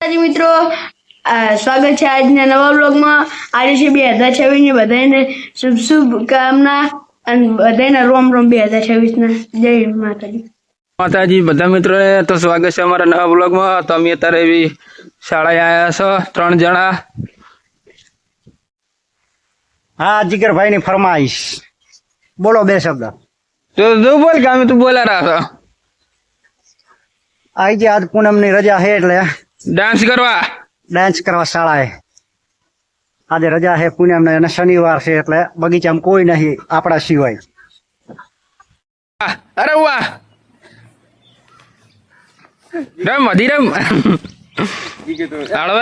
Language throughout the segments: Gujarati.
આ સ્વાગત છે આજના નવા બ્લોગમાં આજે છે બે હજાર છવ્વીસની બધાને શુભ શુભ કામના અને બધાને રોમ રોમ બે હજાર છવ્વીસના જય માતાજી. માતાજી બધા મિત્રોને તો સ્વાગત છે અમારા નવા બ્લોગમાં તો અમે અત્યારે એવી શાળાએ આવ્યા છો ત્રણ જણા. હા જીગરભાઈ ની ફરમાઈશ. બોલો બે શબ્દ. તો તું બોલ કે અમે તું બોલા રહ્યા છો આઈ જે આજ પૂનમની રજા છે એટલે ડાન્સ કરવા. ડાન્સ કરવા શાળાએ. આજે રજા છે પૂનમ અને શનિવાર છે એટલે બગીચામાં કોઈ નહીં આપણા સિવાય. અરે વાહ રમ વધી રમ. હાલો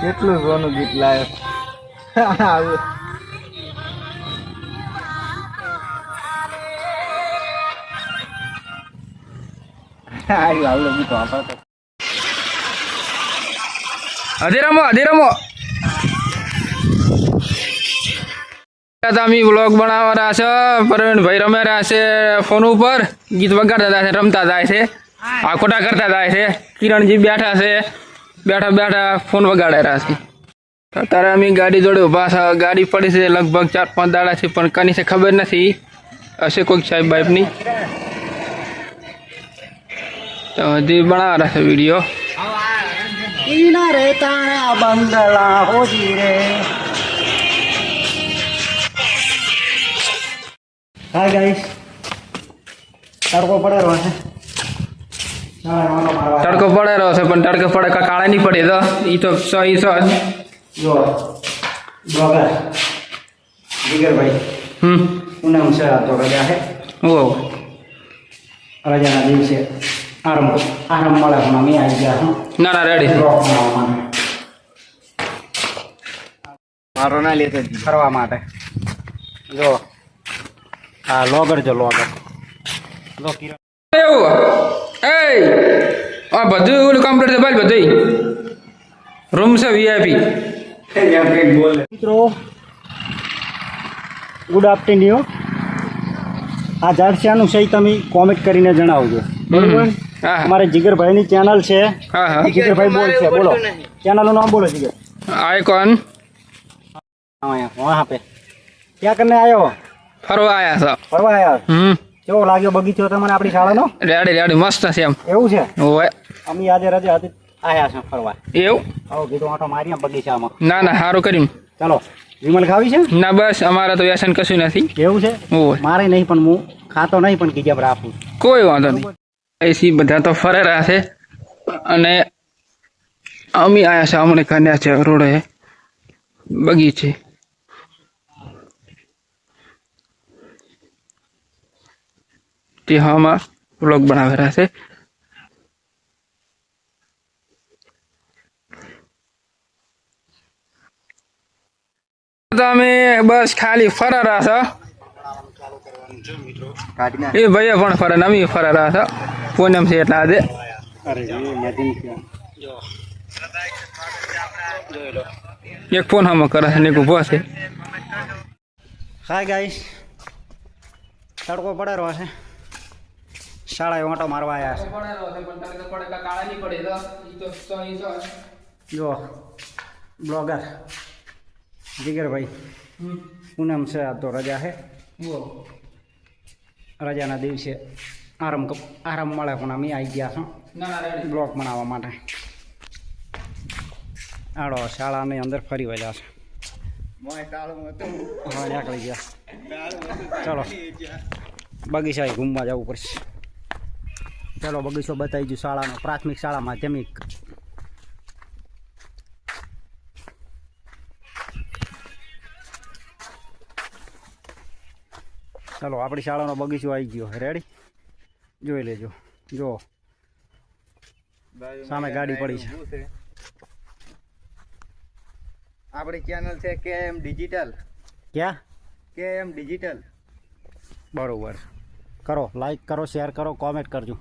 કેટલું સોનું ગીત લાવ્યો અમે વ્લોગ બનાવવા છે? પ્રવીણભાઈ રમે છે ફોન ઉપર. ગીત વગાડતા છે, રમતા જાય છે. આ ખોટા કરતા જાય છે. કિરણજી બેઠા છે. બેઠા બેઠા ફોન વગાડે રહ્યા છે. અત્યારે અમે ગાડી જોડે ઊભા છે. ગાડી પડી છે લગભગ ચાર પાંચ દાડા છે, પણ કની છે ખબર નથી. હશે કોઈક સાહેબ બાઈપની. તો હજી બનાવવાના છે વીડિયો. હાય ગાઈસ તડકો છે શાળાએ વાંટો મારવા તડકો પડે રહ્યો છે પણ તડકો પડે કા કાળા નહીં પડે તો? એ તો સો ઈ સો. જો બ્લોગર જીગરભાઈ હમ. તો રજા છે. ઓ. રજાના દિવસે આરામ આરામ મળે પણ અમે આવી ગયા હું. ના ના રેડી મારો ના લેતો ફરવા માટે. જો આ લોગર જો લોગર જો કિરણ. એવું? એ આ બધું ઓલું કમ્પ્લીટ છે ભાઈ બધું રૂમ છે વીઆઈપી મિત્રો ગુડ આફ્ટરન્યુ આ ઝાડસિયાનું સહી તમે કોમેન્ટ કરીને જણાવજો. બરોબર? હા અમારે જીગરભાઈની ચેનલ છે. હા બોલ છે બોલો. ચેનલનું નામ બોલો જીગર. આઈકોન વહાં પે ક્યાં કરીને આવ્યો ફરવા આયા છો. ફરવા આવ્યા હમ. કેવો લાગ્યો બગીચો તમને આપણી શાળાનો? રેડી રેડી મસ્ત છે એમ. એવું છે? ઓય અમે આજે રજા હતી આયા છે ફરવા. એવું? આવો કીધું આટો મારીએ બગીચામાં. ના ના સારું કર્યું. ચાલો વિમલ ખાવી છે? ના બસ અમારે તો વ્યસન કશું નથી. એવું છે? ઓય મારે નહીં પણ હું ખાતો નહીં પણ કીજમ રાખું. કોઈ વાંધો નહીં. એસી બધા તો ફરે રહ્યા છે. અને અમે આયા છે અમને કન્યા છે રોડે બગીચે. તે હવામાં વ્લોગ બનાવી રહ્યા છે. તમે બસ ખાલી ફરા રહ્યા છે. એ ભાઈ પણ ફરે ને અમે ફરે રહ્યા છે. પૂનમ છે એટલે આજે. એક ફોન હમ કરે છે ને એક છે. હાય ગાઈસ તડકો પડે રહ્યો છે. શાળાએ ઓટો મારવા આવ્યા છે. જો. બ્લોગર જીગરભાઈ. પૂનમ છે? આ તો રજા છે રજાના દિવસે આરામ આરામ મળે પણ અમે આવી ગયા છો. બ્લોગ બનાવવા માટે. આડો શાળાની અંદર ફરી વળ્યા છે. હા નીકળી ગયા. ચલો. બગીચા ઘૂમવા જવું પડશે. ચાલો બગીચો બતાવી દઉં શાળાનો પ્રાથમિક શાળા માધ્યમિક. ચાલો આપણી શાળાનો બગીચો આવી ગયો. રેડી જોઈ લેજો. જો. સામે ગાડી પડી છે. આપણી ચેનલ છે કે એમ ડિજિટલ. ક્યાં? કે એમ ડિજિટલ. બરોબર. કરો લાઈક કરો શેર કરો કોમેન્ટ કરજો.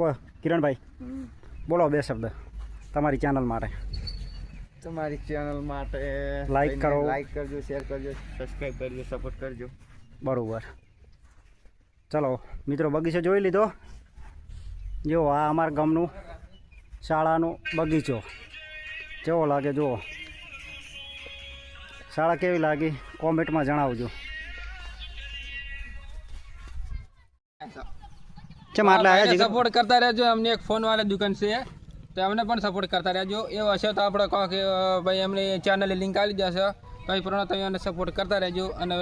કો કિરણભાઈ બોલો બે શબ્દ તમારી ચેનલ માટે. તમારી ચેનલ માટે લાઈક કરો. લાઈક કરજો શેર કરજો સબસ્ક્રાઈબ કરજો સપોર્ટ કરજો. બરાબર. ચલો મિત્રો બગીચો જોઈ લીધો? જો આ અમારા ગામનું શાળાનો બગીચો. કેવો લાગે જુઓ. શાળા કેવી લાગી? કોમેન્ટમાં જણાવજો. કેમ આટલા આવ્યા છે સપોર્ટ કરતા રહેજો અમને એક ફોન વાળી દુકાન છે. તો અમને પણ સપોર્ટ કરતા રહેજો. એવો હશે તો આપણે કહો કે ભાઈ અમને ચેનલ લિંક આવી દેશે. કઈ એ તમે અમને સપોર્ટ કરતા રહેજો. અને